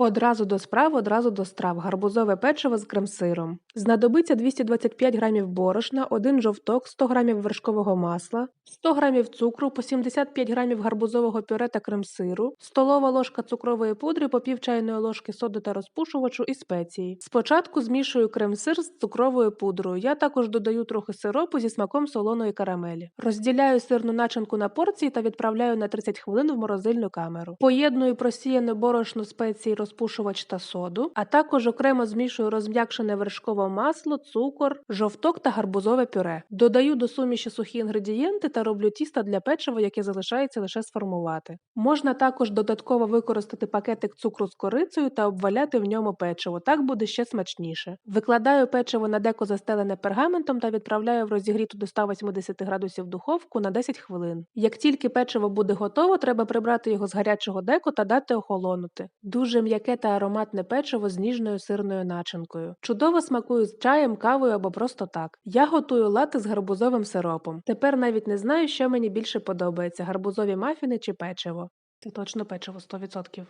Одразу до справ, одразу до страв. Гарбузове печиво з крем-сиром. Знадобиться 225 грамів борошна, 1 жовток, 100 грамів вершкового масла, 100 грамів цукру, по 75 грамів гарбузового пюре та крем-сиру, столова ложка цукрової пудри, по пів чайної ложки соди та розпушувачу і спеції. Спочатку змішую крем-сир з цукровою пудрою. Я також додаю трохи сиропу зі смаком солоної карамелі. Розділяю сирну начинку на порції та відправляю на 30 хвилин в морозильну камеру. Поєдную просіяне борошно спеції, розпушувач та соду, а також окремо змішую розм'якшене вершкове масло, цукор, жовток та гарбузове пюре. Додаю до суміші сухі інгредієнти та роблю тісто для печива, яке залишається лише сформувати. Можна також додатково використати пакетик цукру з корицею та обваляти в ньому печиво. Так буде ще смачніше. Викладаю печиво на деко застелене пергаментом та відправляю в розігріту до 180 градусів духовку на 10 хвилин. Як тільки печиво буде готово, треба прибрати його з гарячого деко та дати охолонути. Дуже м'яке та ароматне печиво з ніжною сирною начинкою. Чудово смакую з чаєм, кавою або просто так. Я готую лати з гарбузовим сиропом. Тепер навіть не знаю, що мені більше подобається: гарбузові мафіни чи печиво. Це точно печиво 100%.